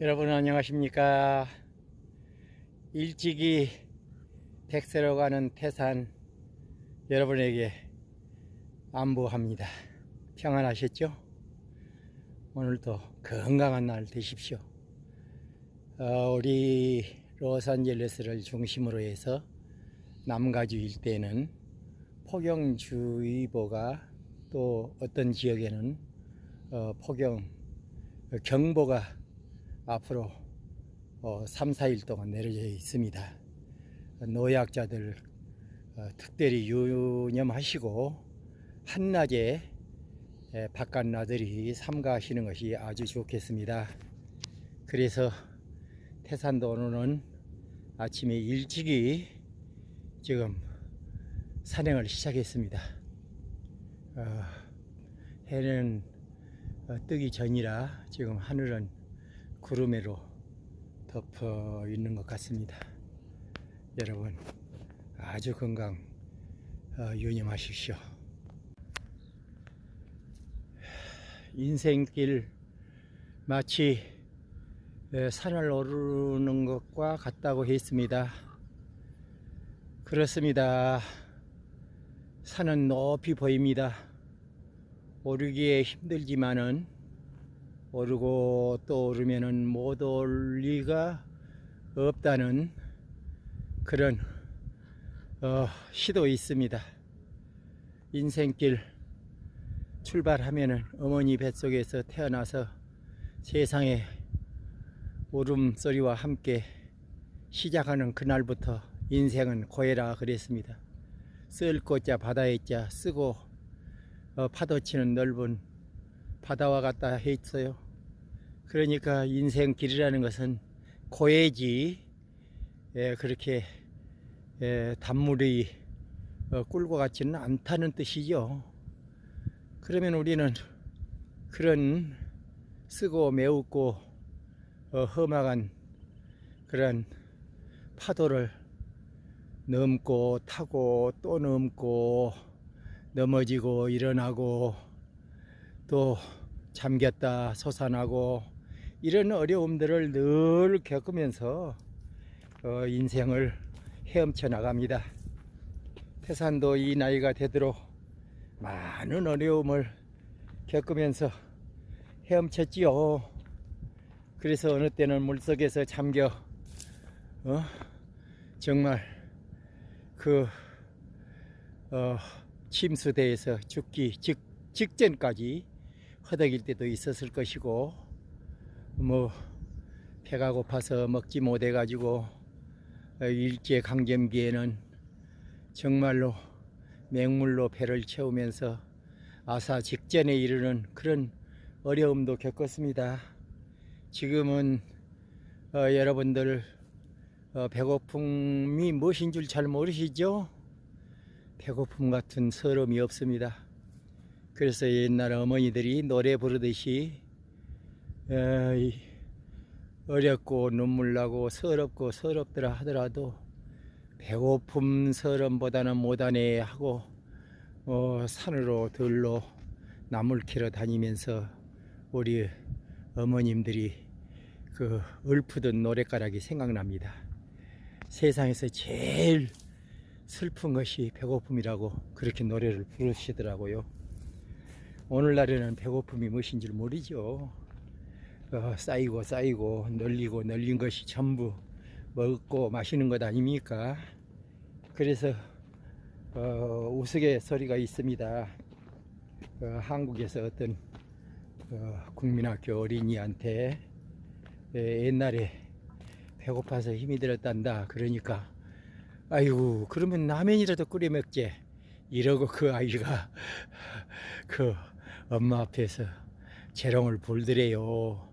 여러분 안녕하십니까? 일찍이 백세로 가는 태산 여러분에게 안부합니다. 평안하셨죠? 오늘도 건강한 날 되십시오. 어, 우리 로스앤젤레스를 중심으로 해서 남가주 일대는 폭염주의보가 또 어떤 지역에는 어, 폭염 경보가 앞으로 어, 3, 4일 동안 내려져 있습니다. 노약자들 어, 특별히 유념하시고 한낮에 에, 바깥 나들이 삼가하시는 것이 아주 좋겠습니다. 그래서 태산도 오늘은 아침에 일찍이 지금 산행을 시작했습니다. 어, 해는 어, 뜨기 전이라 지금 하늘은 구름으로 덮어 있는 것 같습니다. 여러분 아주 건강 어, 유념하십시오. 인생길 마치 에, 산을 오르는 것과 같다고 했습니다. 그렇습니다. 산은 높이 보입니다. 오르기에 힘들지만은 오르고 또 오르면은 못 올 리가 없다는 그런 어, 시도 있습니다. 인생길 출발하면은 어머니 뱃속에서 태어나서 세상에 울음소리와 함께 시작하는 그날부터 인생은 고해라 그랬습니다. 쓸 꽃자 바다에 자 쓰고 어, 파도치는 넓은 바다와 같다 했어요. 그러니까 인생 길이라는 것은 고해지 예, 그렇게 예, 단물이 어, 꿀과 같지는 않다는 뜻이죠. 그러면 우리는 그런 쓰고 매우고 어, 험악한 그런 파도를 넘고 타고 또 넘고 넘어지고 일어나고 또 잠겼다 솟아나고 이런 어려움들을 늘 겪으면서 어, 인생을 헤엄쳐 나갑니다. 태산도 이 나이가 되도록 많은 어려움을 겪으면서 헤엄쳤지요. 그래서 어느 때는 물속에서 잠겨 어? 정말 그 어, 침수대에서 죽기 직, 직전까지 허덕일 때도 있었을 것이고 뭐 배가 고파서 먹지 못해 가지고 일제 강점기에는 정말로 맹물로 배를 채우면서 아사 직전에 이르는 그런 어려움도 겪었습니다. 지금은 어, 여러분들 어, 배고픔이 무엇인 줄 잘 모르시죠? 배고픔 같은 서름이 없습니다. 그래서 옛날 어머니들이 노래 부르듯이 어, 이 어렵고 눈물 나고 서럽고 서럽더라 하더라도 배고픔 서름보다는 못하네 하고 어, 산으로 들로 나물 캐러 다니면서 우리 어머님들이 그 읊으던 노랫가락이 생각납니다. 세상에서 제일 슬픈 것이 배고픔이라고 그렇게 노래를 부르시더라고요. 오늘날에는 배고픔이 무엇인 줄 모르죠. 어, 쌓이고 쌓이고 널리고 널린 것이 전부 먹고 마시는 것 아닙니까? 그래서 어, 우스갯소리가 있습니다. 어, 한국에서 어떤 어, 국민학교 어린이한테 에, 옛날에 배고파서 힘이 들었단다. 그러니까 아이고 그러면 라면이라도 끓여 먹지. 이러고 그 아이가 그 엄마 앞에서 재롱을 불더래요.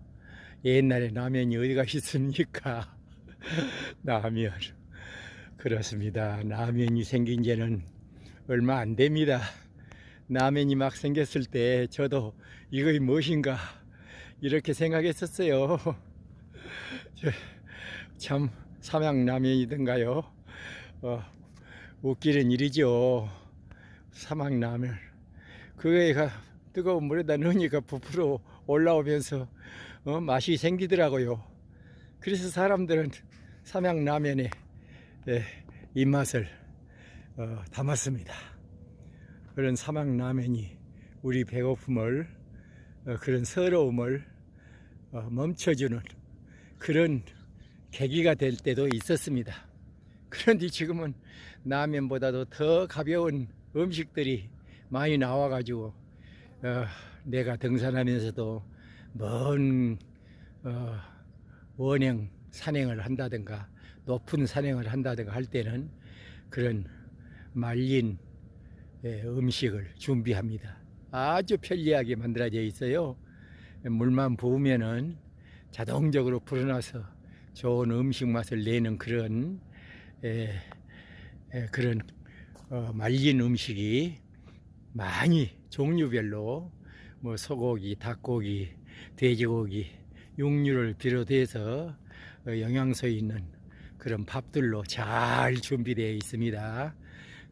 옛날에 라면이 어디가 있습니까? 라면. 그렇습니다. 라면이 생긴 지는 얼마 안 됩니다. 라면이 막 생겼을 때 저도 이것이 무엇인가 이렇게 생각했었어요. 저, 참 삼양 라면이든가요. 어, 웃기는 일이죠. 사막 라면. 그거가 뜨거운 물에다 넣으니까 부풀어 올라오면서 어, 맛이 생기더라고요. 그래서 사람들은 삼양라면에 예, 입맛을 어, 담았습니다. 그런 삼양라면이 우리 배고픔을 어, 그런 서러움을 어, 멈춰주는 그런 계기가 될 때도 있었습니다. 그런데 지금은 라면보다도 더 가벼운 음식들이 많이 나와가지고 어, 내가 등산하면서도 먼 어, 원행 산행을 한다든가 높은 산행을 한다든가 할 때는 그런 말린 예, 음식을 준비합니다. 아주 편리하게 만들어져 있어요. 물만 부으면은 자동적으로 불어나서 좋은 음식 맛을 내는 그런 예, 예, 그런 어, 말린 음식이 많이 종류별로 뭐 소고기, 닭고기, 돼지고기, 육류를 비롯해서 어, 영양소 있는 그런 밥들로 잘 준비되어 있습니다.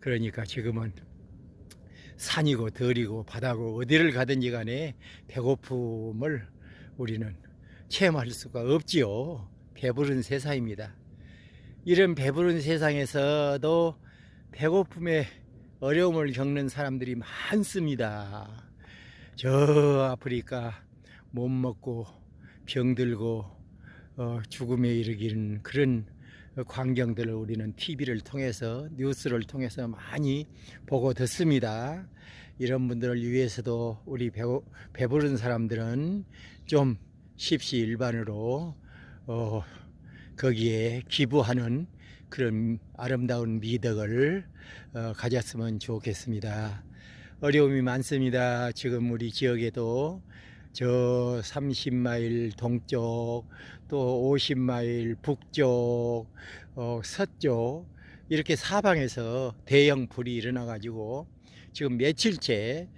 그러니까 지금은 산이고 들이고 바다고 어디를 가든지 간에 배고픔을 우리는 체험할 수가 없지요. 배부른 세상입니다. 이런 배부른 세상에서도 배고픔에 어려움을 겪는 사람들이 많습니다. 저 아프리카 못 먹고 병들고 어, 죽음에 이르기는 그런 광경들을 우리는 TV를 통해서 뉴스를 통해서 많이 보고 듣습니다. 이런 분들을 위해서도 우리 배, 배부른 사람들은 좀 십시일반으로 어, 거기에 기부하는 그런 아름다운 미덕을 어, 가졌으면 좋겠습니다. 어려움이 많습니다. 지금 우리 지역에도 저 30마일 동쪽 또 50마일 북쪽 어, 서쪽 이렇게 사방에서 대형 불이 일어나 가지고 지금 며칠째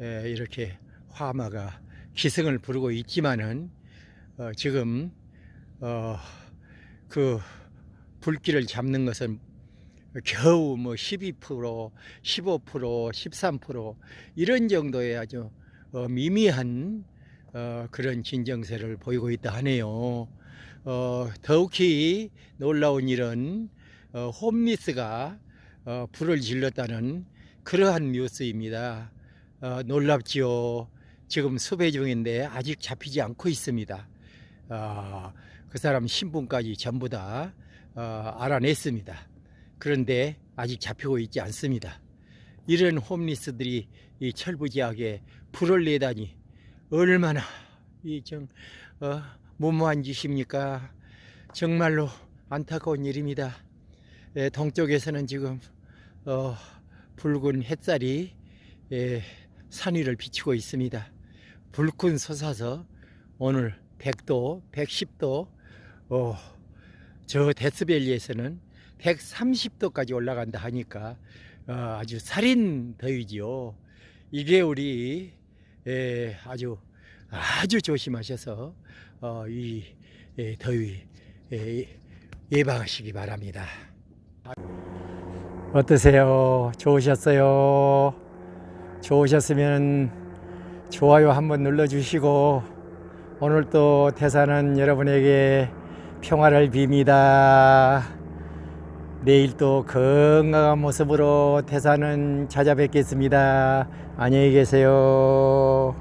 에, 이렇게 화마가 기승을 부르고 있지만은 어, 지금 어, 그 불길을 잡는 것은 겨우 뭐 12%, 15%, 13% 이런 정도의 아주 어, 미미한 어, 그런 진정세를 보이고 있다 하네요. 어, 더욱이 놀라운 일은 어, 홈리스가 어, 불을 질렀다는 그러한 뉴스입니다. 어, 놀랍지요. 지금 수배 중인데 아직 잡히지 않고 있습니다. 어, 그 사람 신분까지 전부 다 어, 알아냈습니다. 그런데 아직 잡히고 있지 않습니다. 이런 홈리스들이 이 철부지하게 불을 내다니 얼마나 이정 어, 무모한 짓입니까? 정말로 안타까운 일입니다. 에, 동쪽에서는 지금 어, 붉은 햇살이 에, 산 위를 비추고 있습니다. 불끈 솟아서 오늘 100도, 110도, 어, 저 데스밸리에서는 130도까지 올라간다 하니까 어, 아주 살인 더위지요. 이게 우리 에, 아주 아주 조심하셔서 어, 이 에, 더위 에, 예방하시기 바랍니다. 어떠세요? 좋으셨어요? 좋으셨으면 좋아요 한번 눌러주시고 오늘 또 태사는 여러분에게 평화를 빕니다. 내일 또 건강한 모습으로 태사는 찾아뵙겠습니다. 안녕히 계세요.